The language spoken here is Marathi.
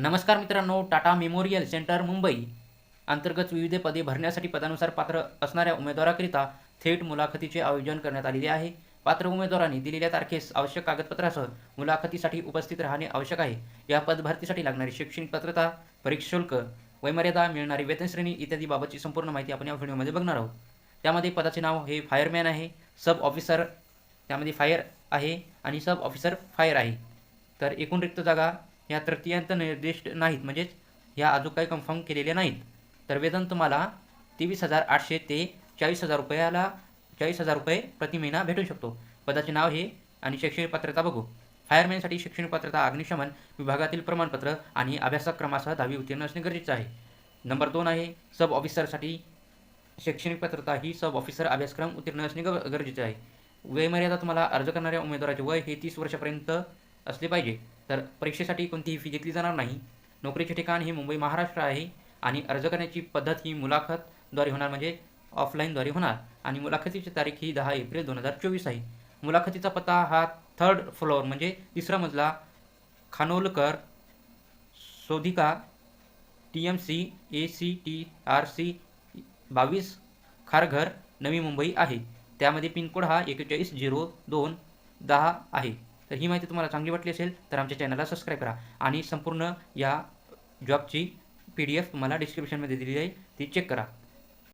नमस्कार मित्रांनो टाटा मेमोरियल सेंटर मुंबई. अंतर्गत विविध पदे भरण्यासाठी पदानुसार पात्र असणाऱ्या उमेदवाराकरिता थेट मुलाखतीचे आयोजन करण्यात आलेले आहे. पात्र उमेदवारांनी दिलेल्या तारखेस आवश्यक कागदपत्रासह मुलाखतीसाठी उपस्थित राहणे आवश्यक आहे. या पदभरतीसाठी लागणारी शैक्षणिक पात्रता परीक्षा शुल्क वयमर्यादा मिळणारी वेतनश्रेणी इत्यादी बाबतची संपूर्ण माहिती आपण या व्हिडिओमध्ये बघणार आहोत. त्यामध्ये पदाचे नाव हे फायरमॅन आहे सब ऑफिसर त्यामध्ये फायर आहे आणि सब ऑफिसर फायर आहे. तर एकूण रिक्त जागा ह्या तृतीयांत निर्दिष्ट नाहीत. म्हणजेच ह्या अजून काही कन्फर्म केलेल्या नाहीत. तर वेतन तुम्हाला तेवीस हजार आठशे ते चाळीस हजार रुपयाला चाळीस हजार रुपये प्रति महिना भेटू शकतो. पदाचे नाव हे आणि शैक्षणिक पात्रता बघू. फायरमॅनसाठी शैक्षणिक पात्रता अग्निशमन विभागातील प्रमाणपत्र आणि अभ्यासक्रमासह दहावी उत्तीर्ण असणे गरजेचं आहे. नंबर दोन आहे सब ऑफिसरसाठी शैक्षणिक पात्रता ही सब ऑफिसर अभ्यासक्रम उत्तीर्ण असणे ग गरजेचे आहे. वयमर्यादा तुम्हाला अर्ज करणाऱ्या उमेदवाराचे वय हे तीस वर्षापर्यंत असले पाहिजे. तर परीक्षेसाठी कोणतीही फी घेतली जाणार नाही. नोकरीचे ठिकाण हे मुंबई महाराष्ट्र आहे आणि अर्ज करण्याची पद्धत ही मुलाखतद्वारे होणार म्हणजे ऑफलाईनद्वारे होणार. आणि मुलाखतीची तारीख ही दहा एप्रिल दोन हजार चोवीस आहे. मुलाखतीचा पत्ता हा थर्ड फ्लोअर म्हणजे तिसरा मजला Khanolkar Shodhika T M C A C T R C बावीस खारघर नवी मुंबई आहे. त्यामध्ये पिनकोड हा एकेचाळीस झिरो दोन दहा आहे. तर ही माहिती तुम्हाला चांगली वाटली असेल तर आमच्या चॅनलला सबस्क्राईब करा. आणि संपूर्ण या जॉबची पी डी एफ तुम्हाला डिस्क्रिप्शनमध्ये दिली जाईल ती चेक करा.